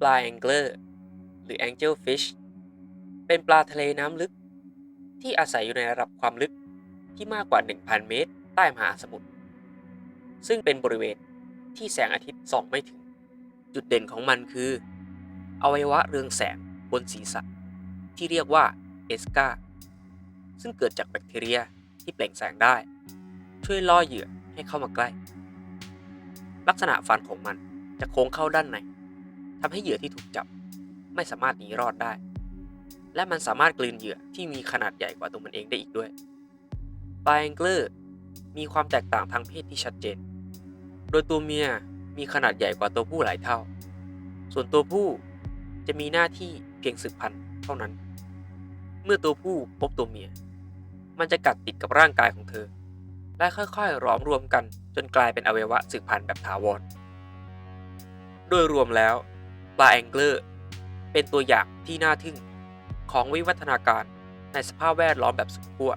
ปลาแองเกอร์หรือ Angel Fish เป็นปลาทะเลน้ำลึก ที่อาศัยอยู่ในระดับความลึกที่มากกว่า 1,000 เมตร ใต้มหาสมุทร ซึ่งเป็นบริเวณที่แสงอาทิตย์ส่องไม่ถึง จุดเด่นของมันคืออวัยวะเรืองแสงบนศีรษะ ที่เรียกว่าเอสกาซึ่งเกิดจากแบคทีเรียที่เปล่งแสงได้ ช่วยล่อเหยื่อให้เข้ามาใกล้ ลักษณะฟันของมันจะโค้งเข้าด้านใน ทำให้เหยื่อที่ถูกจับ ไม่สามารถหนีรอดได้ และมันสามารถกลืนเหยื่อที่มีขนาดใหญ่กว่าตัวมันเองได้อีกด้วยปลาแองเกอร์มีความแตกต่างทางเพศที่ชัดเจน โดยตัวเมียมีขนาดใหญ่กว่าตัวผู้หลายเท่า ส่วนตัวผู้จะมีหน้าที่เพียงสืบพันธุ์เท่านั้น เมื่อตัวผู้พบตัวเมีย มันจะกัดติดกับร่างกายของเธอ และค่อยๆหลอมรวมกันจนกลายเป็นอวัยวะสืบพันธุ์แบบถาวร โดยรวมแล้ว ปลาแองเกอร์ เป็นตัวอย่างที่น่าทึ่งของวิวัฒนาการในสภาพแวดล้อมแบบสุดขั้ว